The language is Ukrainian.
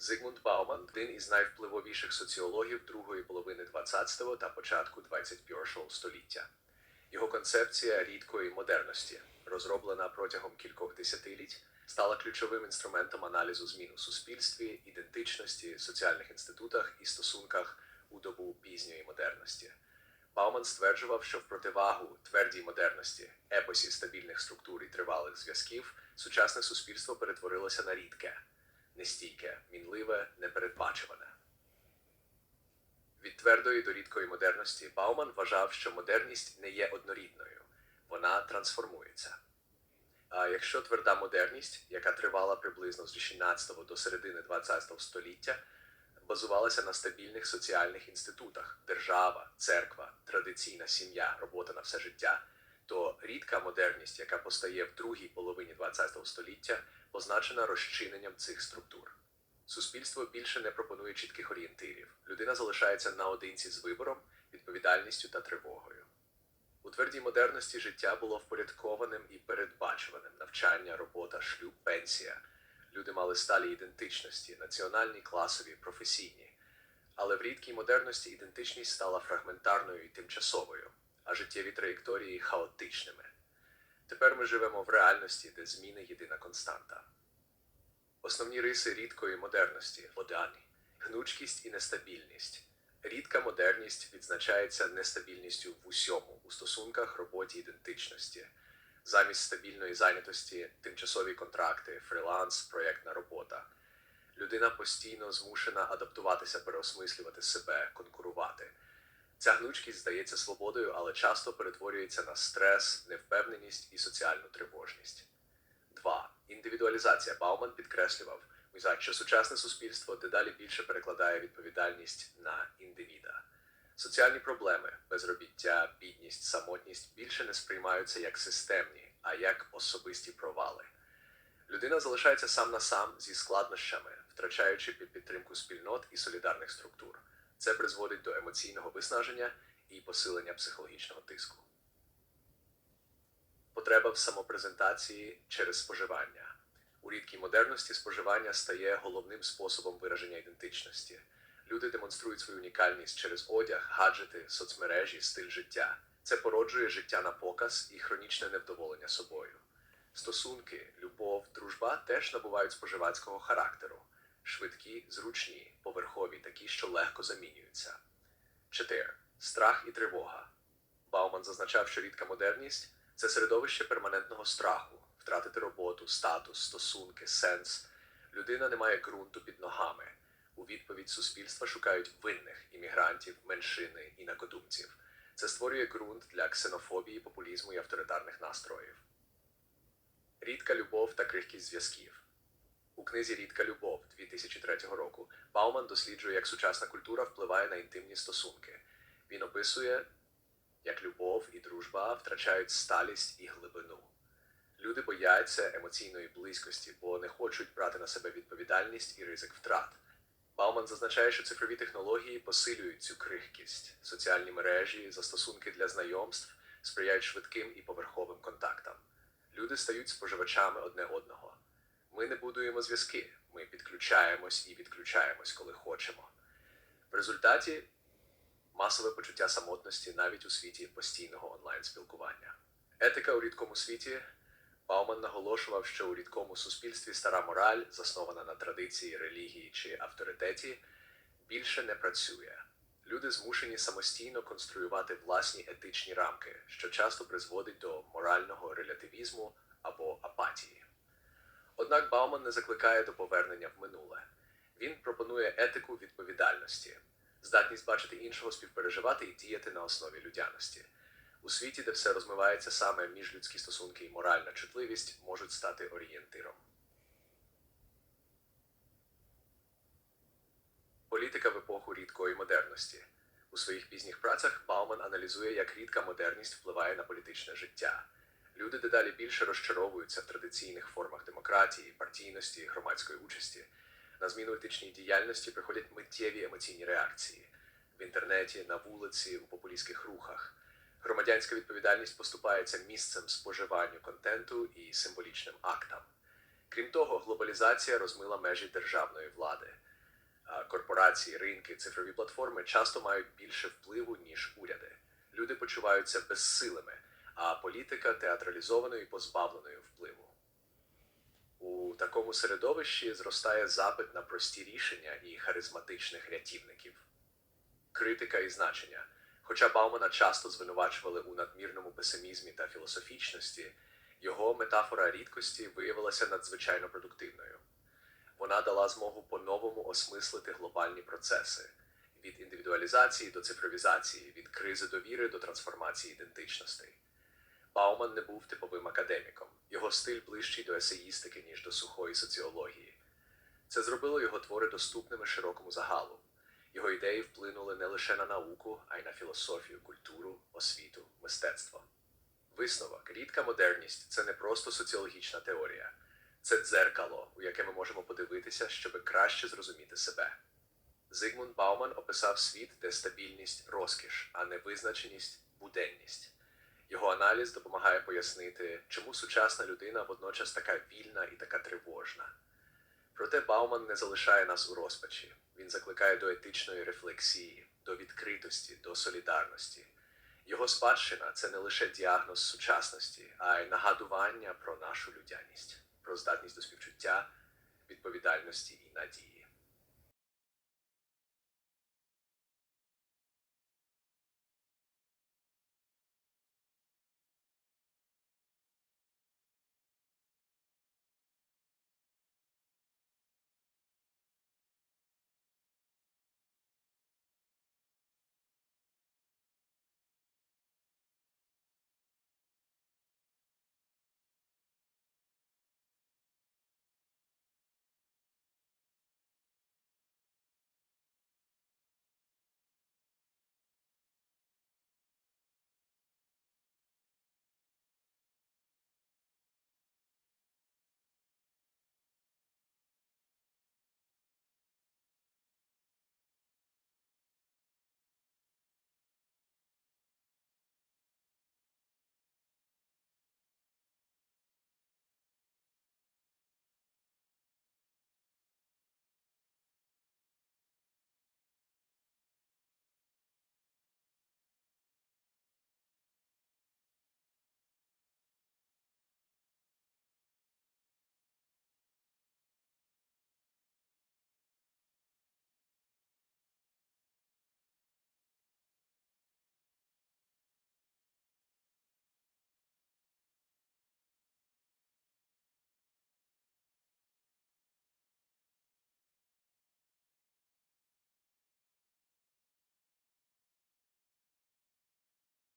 Зигмунд Бауман один із найвпливовіших соціологів другої половини 20-го та початку 21-го століття. Його концепція рідкої модерності, розроблена протягом кількох десятиліть, стала ключовим інструментом аналізу змін у суспільстві, ідентичності, соціальних інститутах і стосунках у добу пізньої модерності. Бауман стверджував, що в противагу твердій модерності, епосі стабільних структур і тривалих зв'язків, сучасне суспільство перетворилося на рідке, нестійке, мінливе, непередбачуване. Від твердої до рідкої модерності Бауман вважав, що модерність не є однорідною, вона трансформується. А якщо тверда модерність, яка тривала приблизно з 16 до середини 20 століття, базувалася на стабільних соціальних інститутах держава, церква, традиційна сім'я, робота на все життя, то рідка модерність, яка постає в другій половині ХХ століття, позначена розчиненням цих структур. Суспільство більше не пропонує чітких орієнтирів. Людина залишається наодинці з вибором, відповідальністю та тривогою. У твердій модерності життя було впорядкованим і передбачуваним навчання, робота, шлюб, пенсія. Люди мали сталі ідентичності, національні, класові, професійні. Але в рідкій модерності ідентичність стала фрагментарною і тимчасовою, а життєві траєкторії хаотичними. Тепер ми живемо в реальності, де зміни єдина константа. Основні риси рідкої модерності водані, гнучкість і нестабільність. Рідка модерність відзначається нестабільністю в усьому у стосунках, роботі, ідентичності. Замість стабільної зайнятості тимчасові контракти, фріланс, проєктна робота. Людина постійно змушена адаптуватися, переосмислювати себе, конкурувати. Ця гнучкість здається свободою, але часто перетворюється на стрес, невпевненість і соціальну тривожність. 2. Індивідуалізація. Бауман підкреслював, що сучасне суспільство дедалі більше перекладає відповідальність на індивіда. Соціальні проблеми, безробіття, бідність, самотність більше не сприймаються як системні, а як особисті провали. Людина залишається сам на сам зі складнощами, втрачаючи під підтримку спільнот і солідарних структур. Це призводить до емоційного виснаження і посилення психологічного тиску. Потреба в самопрезентації через споживання. У рідкій модерності споживання стає головним способом вираження ідентичності. Люди демонструють свою унікальність через одяг, гаджети, соцмережі, стиль життя. Це породжує життя на показ і хронічне невдоволення собою. Стосунки, любов, дружба теж набувають споживацького характеру. Швидкі, зручні, поверхові, такі, що легко замінюються. 4. Страх і тривога. Бауман зазначав, що рідка модерність це середовище перманентного страху, втратити роботу, статус, стосунки, сенс. Людина не має ґрунту під ногами. У відповідь суспільства шукають винних іммігрантів, меншини, інакодумців. Це створює ґрунт для ксенофобії, популізму і авторитарних настроїв. Рідка любов та крихкість зв'язків. У книзі Рідка любов 2003 року Бауман досліджує, як сучасна культура впливає на інтимні стосунки. Він описує, як любов і дружба втрачають сталість і глибину. Люди бояться емоційної близькості, бо не хочуть брати на себе відповідальність і ризик втрат. Бауман зазначає, що цифрові технології посилюють цю крихкість. Соціальні мережі, застосунки для знайомств сприяють швидким і поверховим контактам. Люди стають споживачами одне одного. Ми не будуємо зв'язки, ми підключаємось і відключаємось, коли хочемо. В результаті масове почуття самотності навіть у світі постійного онлайн-спілкування. Етика у рідкому світі Бауман наголошував, що у рідкому суспільстві стара мораль, заснована на традиції, релігії чи авторитеті, більше не працює. Люди змушені самостійно конструювати власні етичні рамки, що часто призводить до морального релятивізму. Однак Бауман не закликає до повернення в минуле. Він пропонує етику відповідальності, здатність бачити іншого, співпереживати і діяти на основі людяності. У світі, де все розмивається саме міжлюдські стосунки і моральна чутливість, можуть стати орієнтиром. Політика в епоху рідкої модерності. У своїх пізніх працях Бауман аналізує, як рідка модерність впливає на політичне життя. Люди дедалі більше розчаровуються в традиційних формах демократії, партійності, громадської участі. На зміну етичній діяльності приходять миттєві емоційні реакції в інтернеті, на вулиці, у популістських рухах. Громадянська відповідальність поступається місцем споживанню контенту і символічним актам. Крім того, глобалізація розмила межі державної влади. Корпорації, ринки, цифрові платформи часто мають більше впливу, ніж уряди. Люди почуваються безсилими, а політика театралізованою і позбавленою впливу. У такому середовищі зростає запит на прості рішення і харизматичних рятівників. Критика і значення. Хоча Баумана часто звинувачували у надмірному песимізмі та філософічності, його метафора рідкості виявилася надзвичайно продуктивною. Вона дала змогу по-новому осмислити глобальні процеси від індивідуалізації до цифровізації, від кризи довіри до трансформації ідентичностей. Бауман не був типовим академіком. Його стиль ближчий до есеїстики, ніж до сухої соціології. Це зробило його твори доступними широкому загалу. Його ідеї вплинули не лише на науку, а й на філософію, культуру, освіту, мистецтво. Висновок, рідка модерність це не просто соціологічна теорія, це дзеркало, у яке ми можемо подивитися, щоб краще зрозуміти себе. Зигмунд Бауман описав світ, де стабільність розкіш, а невизначеність буденність. Його аналіз допомагає пояснити, чому сучасна людина водночас така вільна і така тривожна. Проте Бауман не залишає нас у розпачі. Він закликає до етичної рефлексії, до відкритості, до солідарності. Його спадщина це не лише діагноз сучасності, а й нагадування про нашу людяність, про здатність до співчуття, відповідальності і надії.